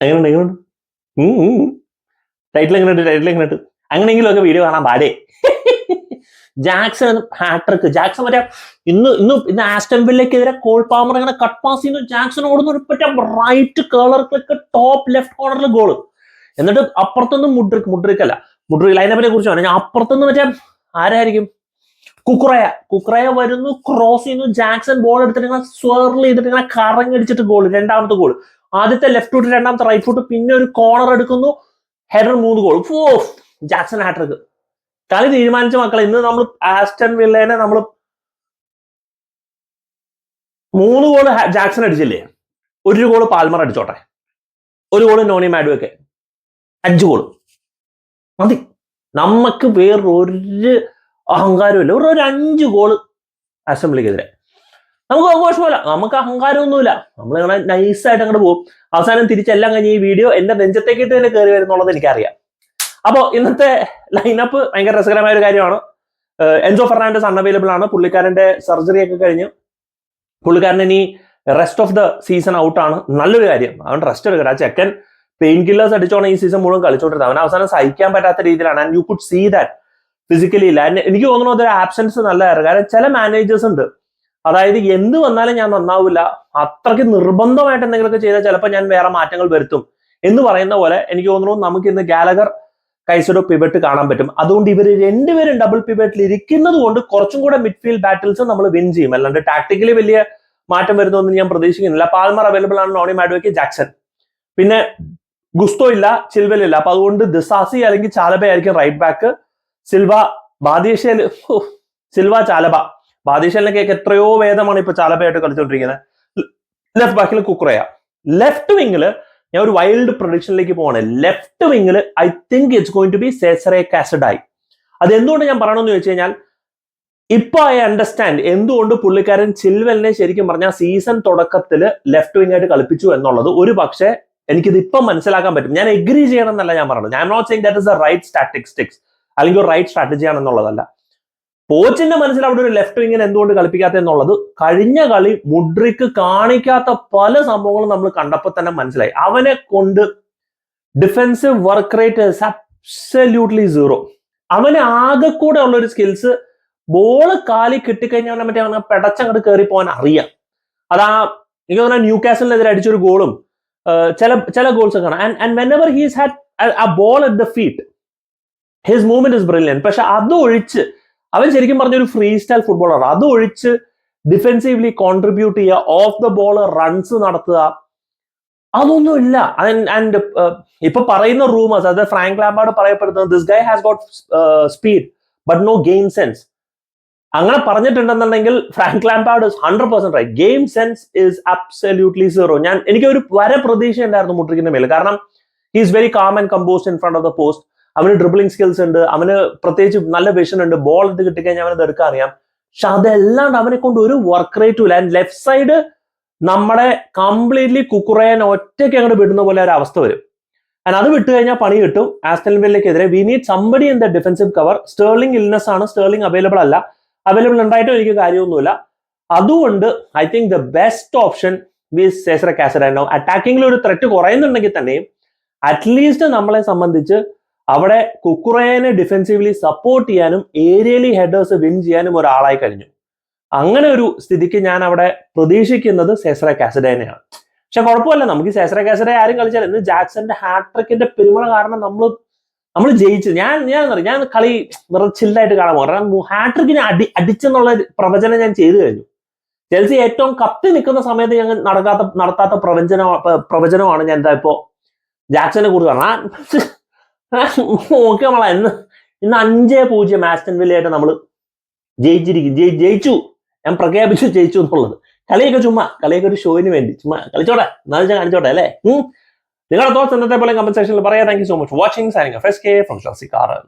എങ്ങനെയുണ്ട് എങ്ങനെയുണ്ട് ടൈറ്റിൽ എങ്ങനെയുണ്ട് ടൈറ്റിൽ എങ്ങനെയുണ്ട് അങ്ങനെയെങ്കിലും ഒക്കെ വീഡിയോ കാണാൻ പാടേ. ജാക്സൺ ഹാട്രിക്ക് ജാക്സൺ മറ്റേ ഇന്ന് ഇന്ന് ഇന്ന് വില്ലയ്ക്കെതിരെ കോൾ പാമർ ഇങ്ങനെ കട്ട് പാസ് ചെയ്യുന്നു. ജാക്സൺ ഓടുന്ന. ഒരു പറ്റ right colour click top left കോർണറിൽ ഗോൾ എന്നിട്ട് അപ്പുറത്തുനിന്ന് മുഡ്രിക് മുഡ്രിക്കല്ല മുഡ്രിക് ലൈനപ്പിനെ കുറിച്ച് പറഞ്ഞു അപ്പുറത്തുനിന്ന് മറ്റേ ആരായിരിക്കും? കുക്രയ കുക്രയ വരുന്നു ക്രോസ് ചെയ്യുന്നു. ജാക്സൺ ബോൾ എടുത്തിട്ട് ഇങ്ങനെ സ്വേർൽ ചെയ്തിട്ട് ഇങ്ങനെ കറങ്ങടിച്ചിട്ട് ഗോൾ രണ്ടാമത്തെ ഗോൾ ആദ്യത്തെ ലെഫ്റ്റ് ഫുട്ട് രണ്ടാമത്തെ റൈറ്റ് ഫുട്ട് പിന്നെ ഒരു കോർണർ എടുക്കുന്നു. ഹെഡർ മൂന്ന് ഗോൾ ഫോ ജാക്സൺ ഹാട്രിക്ക് കളി തീരുമാനിച്ച മക്കളെ ഇന്ന് നമ്മൾ ആസ്റ്റൺ വില്ലേനെ നമ്മൾ മൂന്ന് ഗോൾ ജാക്സൺ അടിച്ചില്ലേ? ഒരു ഗോൾ പാൽമർ അടിച്ചോട്ടെ. ഒരു ഗോൾ നോണി മാഡുവൊക്കെ അഞ്ച് ഗോൾ മതി. നമുക്ക് വേറൊരു അഹങ്കാരമില്ല ഒരു അഞ്ച് ഗോൾ അസംബ്ലിക്കെതിരെ നമുക്ക് ആഘോഷമല്ല നമുക്ക് അഹങ്കാരമൊന്നുമില്ല. നമ്മൾ ഇങ്ങനെ നൈസായിട്ട് അങ്ങോട്ട് പോകും. അവസാനം തിരിച്ചെല്ലാം കഴിഞ്ഞ് ഈ വീഡിയോ എന്റെ നെഞ്ചത്തേക്കിട്ട് തന്നെ കയറി വരുന്നുള്ളത് എനിക്കറിയാം. അപ്പോൾ ഇന്നത്തെ ലൈനപ്പ് ഭയങ്കര രസകരമായ ഒരു കാര്യമാണ്. എൻസോ ഫെർണാണ്ടസ് അൺഅവൈലബിൾ ആണ്. പുള്ളിക്കാരന്റെ സർജറി ഒക്കെ കഴിഞ്ഞ്. പുള്ളിക്കാരൻ ഇനി റെസ്റ്റ് ഓഫ് ദ സീസൺ ഔട്ടാണ് നല്ലൊരു കാര്യം. അവൻ റെസ്റ്റ് എടുക്കട്ടെ. ആ ചെക്കൻ പെയിൻ കില്ലേഴ്സ് അടിച്ചോണം ഈ സീസൺ മുഴുവൻ കളിച്ചോണ്ടിരുന്നത്. അവൻ അവസാനം സഹിക്കാൻ പറ്റാത്ത രീതിയിലാണ്. And you could see that physically ഇല്ല. എനിക്ക് തോന്നുന്നു അതൊരു ആബ്സെൻസ് നല്ലതായിരുന്നു കാരണം ചില മാനേജേഴ്സ് ഉണ്ട്. അതായത് എന്ത് വന്നാലും ഞാൻ നന്നാവില്ല അത്രയ്ക്ക് നിർബന്ധമായിട്ട് എന്തെങ്കിലുമൊക്കെ ചെയ്താൽ ചിലപ്പോൾ ഞാൻ വേറെ മാറ്റങ്ങൾ വരുത്തും എന്ന് പറയുന്ന പോലെ എനിക്ക് തോന്നുന്നു നമുക്ക് ഇന്ന് ഗാലഗർ കൈസഡോ പിവറ്റ് കാണാൻ പറ്റും. അതുകൊണ്ട് ഇവർ രണ്ടുപേരും ഡബിൾ പിവറ്റിൽ ഇരിക്കുന്നത് കൊണ്ട് കുറച്ചും കൂടെ മിഡ്ഫീൽഡ് ബാറ്റിൽസ് നമ്മൾ വിൻ ചെയ്യും. അല്ലാണ്ട് ടാക്ടിക്കലി വലിയ മാറ്റം വരുന്നൊന്നും ഞാൻ പ്രതീക്ഷിക്കുന്നില്ല. പാൽമർ അവൈലബിൾ ആണ് നോണി മാഡ്വയ്ക്ക് ജാക്സൺ പിന്നെ ഗുസ്തോ ഇല്ല ചിൽവൽ ഇല്ല. അപ്പൊ അതുകൊണ്ട് ദിസാസി അല്ലെങ്കിൽ ചാലബ ആയിരിക്കും right back Silva Badiashile Silva Chalobah. ബാദേശലിനൊക്കെ എത്രയോ വേദമാണ് ഇപ്പൊ ചാലപ്പയായിട്ട് കളിച്ചുകൊണ്ടിരിക്കുന്നത് ലെഫ്റ്റ് ബാക്കിൽ കുക്കുറയ. ലെഫ്റ്റ് വിങ്ങിൽ ഞാൻ ഒരു വൈൽഡ് പ്രൊഡിക്ഷനിലേക്ക് പോവാണ്. Left വിങ്ങിൽ I think it's going to be Cesare Casadei അത് എന്തുകൊണ്ട് ഞാൻ പറയണമെന്ന് ചോദിച്ചു കഴിഞ്ഞാൽ ഇപ്പൊ ഐ അണ്ടർസ്റ്റാൻഡ് എന്തുകൊണ്ട് പുള്ളിക്കാരൻ ചിൽവെലിനെ ശരിക്കും പറഞ്ഞാൽ സീസൺ തുടക്കത്തിൽ ലെഫ്റ്റ് വിങ് ആയിട്ട് കളിപ്പിച്ചു എന്നുള്ളത് ഒരു പക്ഷേ എനിക്കിത് ഇപ്പം മനസ്സിലാക്കാൻ പറ്റും. ഞാൻ എഗ്രി ചെയ്യണം എന്നല്ല ഞാൻ പറഞ്ഞത്. ഞാൻ not saying that is a right statistics അല്ലെങ്കിൽ ഒരു റൈറ്റ് സ്ട്രാറ്റജി ആണെന്നുള്ളതല്ല. കോച്ചിന്റെ മനസ്സിൽ അവിടെ ഒരു ലെഫ്റ്റ് വിങ്ങിന് എന്തുകൊണ്ട് കളിപ്പിക്കാത്ത എന്നുള്ളത് കഴിഞ്ഞ കളി മുഡ്രിക്ക് കാണിക്കാത്ത പല സംഭവങ്ങളും നമ്മൾ കണ്ടപ്പോൾ തന്നെ മനസ്സിലായി. അവനെ കൊണ്ട് defensive work rate absolutely zero അവന് ആകെ കൂടെ ഉള്ള ഒരു സ്കിൽസ് ബോൾ കാലി കിട്ടിക്കഴിഞ്ഞാൽ അവനെ മറ്റേ അവനെ പെടച്ചങ്ങോട്ട് കയറി പോകാൻ അറിയാം. അതാ എനിക്ക് തോന്നുന്ന ന്യൂ കാസലിനെതിരെ അടിച്ചൊരു ഗോളും ചില ചില ഗോൾസ് കാണാം. And whenever he's had a ball at the feet his movement is brilliant പക്ഷെ അത് ഒഴിച്ച് അവൻ ശരിക്കും പറഞ്ഞ ഒരു ഫ്രീ സ്റ്റൈൽ ഫുട്ബോളർ അത് ഒഴിച്ച് ഡിഫെൻസീവ്ലി കോൺട്രിബ്യൂട്ട് ചെയ്യുക ഓഫ് ദ ബോൾ റൺസ് നടത്തുക അതൊന്നും ഇല്ല. ആൻഡ് ഇപ്പൊ പറയുന്ന റൂമേഴ്സ് അതായത് ഫ്രാങ്ക് ലാംബാർഡ് പറയപ്പെടുന്നത് this guy has got speed but no game sense അങ്ങനെ പറഞ്ഞിട്ടുണ്ടെന്നുണ്ടെങ്കിൽ Frank Lampard hundred percent right game sense is absolutely zero ഞാൻ എനിക്ക് ഒരു വരെ പ്രതീക്ഷ ഉണ്ടായിരുന്നു മുട്രിക്കിന്റെ മേലെ കാരണം he is very calm and composed in front of the post അവന് ഡ്രിബിളിംഗ് സ്കിൽസ് ഉണ്ട് അവന് പ്രത്യേകിച്ച് നല്ല വിഷൻ ഉണ്ട് ബോൾ എന്ത് കിട്ടിക്കഴിഞ്ഞാൽ അവനത് എടുക്കാൻ അറിയാം. പക്ഷെ അതെല്ലാണ്ട് അവനെ കൊണ്ട് ഒരു വർക്ക് റേറ്റും ഇല്ല. ആൻഡ് ലെഫ്റ്റ് സൈഡ് നമ്മളെ കംപ്ലീറ്റ്ലി കുക്കുറയാൻ ഒറ്റയ്ക്ക് അങ്ങോട്ട് വിടുന്ന പോലെ ഒരു അവസ്ഥ വരും. ആൻഡ് അത് വിട്ട് കഴിഞ്ഞാൽ പണി കിട്ടും. Aston വില്ലയ്ക്കെതിരെ we need somebody in the defensive cover Sterling illness ആണ്. സ്റ്റേർലിംഗ് അവൈലബിൾ അല്ല. അവൈലബിൾ ഉണ്ടായിട്ടും എനിക്ക് കാര്യമൊന്നുമില്ല. അതുകൊണ്ട് I think the best option is Cesare Casadei അറ്റാക്കിംഗിൽ ഒരു ത്രെറ്റ് കുറയുന്നുണ്ടെങ്കിൽ തന്നെയും അറ്റ്ലീസ്റ്റ് നമ്മളെ സംബന്ധിച്ച് അവിടെ കുക്കുറേനെ ഡിഫെൻസീവ്ലി സപ്പോർട്ട് ചെയ്യാനും ഏരിയലി ഹെഡേഴ്സ് വിൻ ചെയ്യാനും ഒരാളായി കഴിഞ്ഞു. അങ്ങനെ ഒരു സ്ഥിതിക്ക് ഞാൻ അവിടെ പ്രതീക്ഷിക്കുന്നത് സെസ്ര കാസഡേനെയാണ് പക്ഷെ കുഴപ്പമില്ല നമുക്ക് ഈ സെസ്ര കാസഡേ ആരും കളിച്ചാൽ ഇന്ന് ജാക്സന്റെ ഹാട്രിക്കിന്റെ പെരുമഴ കാരണം നമ്മൾ നമ്മൾ ജയിച്ചു. ഞാൻ ഞാൻ പറയും ഞാൻ കളി വെറുതെ ചില്ലായിട്ട് കാണാൻ പോകും. കാരണം ഹാട്രിക്കിനെ അടി അടിച്ചെന്നുള്ള പ്രവചനം ഞാൻ ചെയ്തു കഴിഞ്ഞു. ചെൽസി ഏറ്റവും കത്തി നിൽക്കുന്ന സമയത്ത് ഞങ്ങൾ നടക്കാത്ത നടത്താത്ത പ്രവചന പ്രവചനമാണ് ഞാൻ എന്താ ഇപ്പോ ജാക്സനെ പറഞ്ഞാൽ ഓക്കെ നമ്മളെ ഇന്ന് ഇന്ന് അഞ്ചേ പൂജ്യം ആസ്റ്റൻ വില്ലയായിട്ട് നമ്മൾ ജയിച്ചിരിക്കും ജയി ജയിച്ചു. ഞാൻ പ്രഖ്യാപിച്ചു ജയിച്ചു എന്നുള്ളത്. കളിയൊക്കെ ചുമ്മാ കളിയൊക്കെ ഒരു ഷോയിന് വേണ്ടി. ചുമ്മാ കളിച്ചോട്ടെ? എന്നാലും ഞാൻ കാണിച്ചോട്ടെ അല്ലേ. നിങ്ങളുടെ തോട്ട്സ് ഇന്നത്തെ പോലെ കമന്റ് സെക്ഷനിൽ പറയാം. Thank you so much watching signing off K from ഷർസി കാറൻ